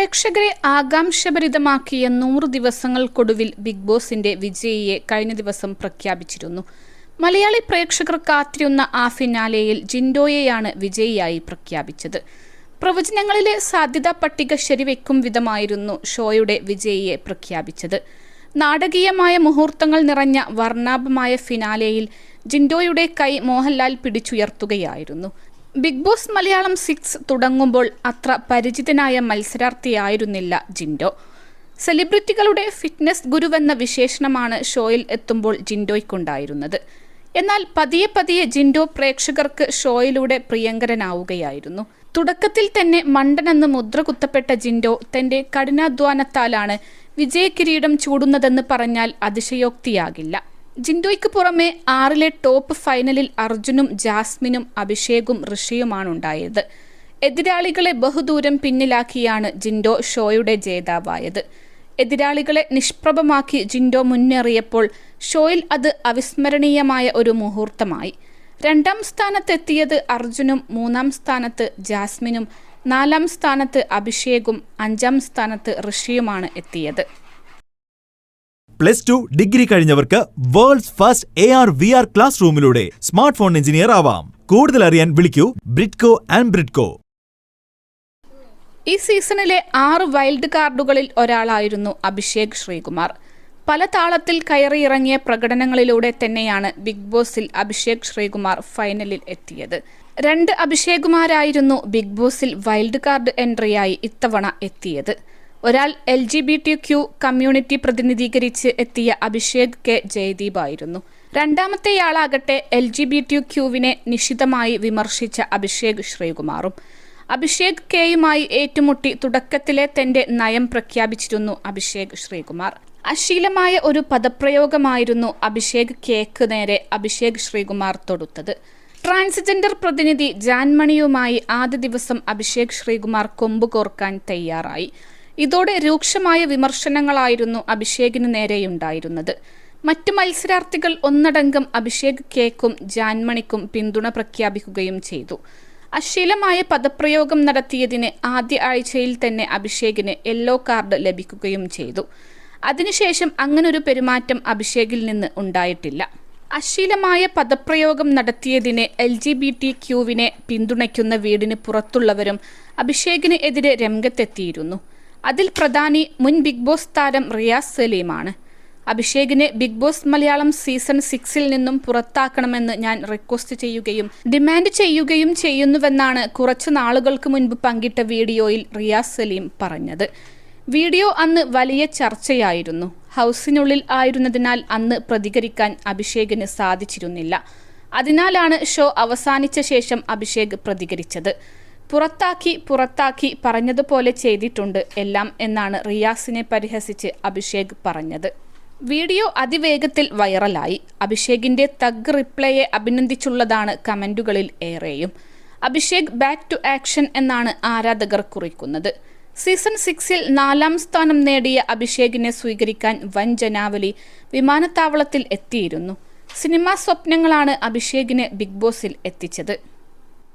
പ്രേക്ഷകരെ ആകാംക്ഷഭരിതമാക്കിയ നൂറ് ദിവസങ്ങൾക്കൊടുവിൽ ബിഗ് ബോസിന്റെ വിജയിയെ കഴിഞ്ഞ ദിവസം പ്രഖ്യാപിച്ചിരുന്നു. മലയാളി പ്രേക്ഷകർ കാത്തിരുന്ന ആ ഫിനാലെയിൽ ജിൻഡോയെയാണ് വിജയിയായി പ്രഖ്യാപിച്ചത്. പ്രവചനങ്ങളിലെ സാധ്യതാ പട്ടിക ശരിവെക്കും വിധമായിരുന്നു ഷോയുടെ വിജയിയെ പ്രഖ്യാപിച്ചത്. നാടകീയമായ മുഹൂർത്തങ്ങൾ നിറഞ്ഞ വർണാഭമായ ഫിനാലെയിൽ ജിൻഡോയുടെ കൈ മോഹൻലാൽ പിടിച്ചുയർത്തുകയായിരുന്നു. ബിഗ് ബോസ് മലയാളം സിക്സ് തുടങ്ങുമ്പോൾ അത്ര പരിചിതനായ മത്സരാർത്ഥിയായിരുന്നില്ല ജിൻഡോ. സെലിബ്രിറ്റികളുടെ ഫിറ്റ്നസ് ഗുരുവെന്ന വിശേഷണമാണ് ഷോയിൽ എത്തുമ്പോൾ ജിൻഡോയ്ക്കുണ്ടായിരുന്നത്. എന്നാൽ പതിയെ പതിയെ ജിൻഡോ പ്രേക്ഷകർക്ക് ഷോയിലൂടെ പ്രിയങ്കരനാവുകയായിരുന്നു. തുടക്കത്തിൽ തന്നെ മണ്ടനെന്ന് മുദ്ര കുത്തപ്പെട്ട ജിൻഡോ തന്റെ കഠിനാധ്വാനത്താലാണ് വിജയകിരീടം ചൂടുന്നതെന്ന് പറഞ്ഞാൽ അതിശയോക്തിയാകില്ല. ജിൻഡോയ്ക്ക് പുറമെ ആറിലെ ടോപ്പ് ഫൈനലിൽ അർജുനും ജാസ്മിനും അഭിഷേകും ഋഷിയുമാണുണ്ടായത് എതിരാളികളെ ബഹുദൂരം പിന്നിലാക്കിയാണ് ജിൻഡോ ഷോയുടെ ജേതാവായത്. എതിരാളികളെ നിഷ്പ്രഭമാക്കി ജിൻഡോ മുന്നേറിയപ്പോൾ ഷോയിൽ അത് അവിസ്മരണീയമായ ഒരു മുഹൂർത്തമായി. രണ്ടാം സ്ഥാനത്തെത്തിയത് അർജുനും മൂന്നാം സ്ഥാനത്ത് ജാസ്മിനും നാലാം സ്ഥാനത്ത് അഭിഷേകും അഞ്ചാം സ്ഥാനത്ത് ഋഷിയുമാണ് എത്തിയത്. Plus two degree കഴിഞ്ഞവർക്ക് world's first A R V R class റൂമിലൂടെ smartphone engineer ആവാം. കൂടുതൽ അറിയാൻ വിളിക്കൂ ബ്രിഡ്കോ ആൻഡ് ബ്രിഡ്കോ ഈ സീസണിലെ ആറ് വൈൽഡ് കാർഡുകളിൽ ഒരാളായിരുന്നു അഭിഷേക് ശ്രീകുമാർ. പല താളത്തിൽ കയറിയിറങ്ങിയ പ്രകടനങ്ങളിലൂടെ തന്നെയാണ് ബിഗ് ബോസിൽ അഭിഷേക് ശ്രീകുമാർ ഫൈനലിൽ എത്തിയത്. രണ്ട് അഭിഷേകുമാരായിരുന്നു ബിഗ് ബോസിൽ വൈൽഡ് കാർഡ് എൻട്രിയായി ഇത്തവണ എത്തിയത്. ഒരാൾ L G B T Q community പ്രതിനിധീകരിച്ച് എത്തിയ അഭിഷേക് കെ ജയദീപ് ആയിരുന്നു. രണ്ടാമത്തെയാളാകട്ടെ എൽ ജി ബി ടി ക്യുവിനെ നിശിതമായി വിമർശിച്ച അഭിഷേക് ശ്രീകുമാറും. അഭിഷേക് കെയുമായി ഏറ്റുമുട്ടി തുടക്കത്തിലെ തന്റെ നയം പ്രഖ്യാപിച്ചിരുന്നു അഭിഷേക് ശ്രീകുമാർ. അശീലമായ ഒരു പദപ്രയോഗമായിരുന്നു അഭിഷേക് കേക്ക് നേരെ അഭിഷേക് ശ്രീകുമാർ തൊടുത്തത്. ട്രാൻസ്ജെൻഡർ പ്രതിനിധി ജാൻമണിയുമായി ആദ്യ ദിവസം അഭിഷേക് ശ്രീകുമാർ കൊമ്പ് കോർക്കാൻ തയ്യാറായി. ഇതോടെ രൂക്ഷമായ വിമർശനങ്ങളായിരുന്നു അഭിഷേകിന് നേരെയുണ്ടായിരുന്നത്. മറ്റു മത്സരാർത്ഥികൾ ഒന്നടങ്കം അഭിഷേക് കേക്കും ജാൻമണിക്കും പിന്തുണ പ്രഖ്യാപിക്കുകയും ചെയ്തു. അശ്ലീലമായ പദപ്രയോഗം നടത്തിയതിന് ആദ്യ ആഴ്ചയിൽ തന്നെ അഭിഷേകിന് യെല്ലോ കാർഡ് ലഭിക്കുകയും ചെയ്തു. അതിനുശേഷം അങ്ങനൊരു പെരുമാറ്റം അഭിഷേകിൽ നിന്ന് ഉണ്ടായിട്ടില്ല. അശ്ലീലമായ പദപ്രയോഗം നടത്തിയതിന് എൽ ജി ബി ടി ക്യൂവിനെ പിന്തുണയ്ക്കുന്ന വീടിന് പുറത്തുള്ളവരും അഭിഷേകിന് എതിരെ രംഗത്തെത്തിയിരുന്നു. അതിൽ പ്രധാനി മുൻ ബിഗ് ബോസ് താരം റിയാസ് സലീമാണ്. അഭിഷേകിനെ ബിഗ് ബോസ് മലയാളം സീസൺ സിക്സിൽ നിന്നും പുറത്താക്കണമെന്ന് ഞാൻ റിക്വസ്റ്റ് ചെയ്യുകയും ഡിമാൻഡ് ചെയ്യുകയും ചെയ്യുന്നുവെന്നാണ് കുറച്ചു നാളുകൾക്ക് മുൻപ് പങ്കിട്ട വീഡിയോയിൽ റിയാസ് സലീം പറഞ്ഞത്. വീഡിയോ അന്ന് വലിയ ചർച്ചയായിരുന്നു. ഹൗസിനുള്ളിൽ ആയിരുന്നതിനാൽ അന്ന് പ്രതികരിക്കാൻ അഭിഷേകിന് സാധിച്ചിരുന്നില്ല. അതിനാലാണ് ഷോ അവസാനിച്ച ശേഷം അഭിഷേക് പ്രതികരിച്ചത്. പുറത്താക്കി പുറത്താക്കി പറഞ്ഞതുപോലെ ചെയ്തിട്ടുണ്ട്. എല്ലാം എന്നാണ് റിയാസിനെ പരിഹസിച്ച് അഭിഷേക് പറഞ്ഞത്. വീഡിയോ അതിവേഗത്തിൽ വൈറലായി. അഭിഷേകിന്റെ തഗ് റിപ്ലൈയെ അഭിനന്ദിച്ചുള്ളതാണ് കമന്റുകളിൽ ഏറെയും. അഭിഷേക് ബാക്ക് ടു ആക്ഷൻ എന്നാണ് ആരാധകർ കുറിക്കുന്നത്. സീസൺ സിക്സിൽ നാലാം സ്ഥാനം നേടിയ അഭിഷേകിനെ സ്വീകരിക്കാൻ വൻ ജനാവലി വിമാനത്താവളത്തിൽ എത്തിയിരുന്നു. സിനിമാ സ്വപ്നങ്ങളാണ് അഭിഷേകിനെ ബിഗ് ബോസിൽ എത്തിച്ചത്.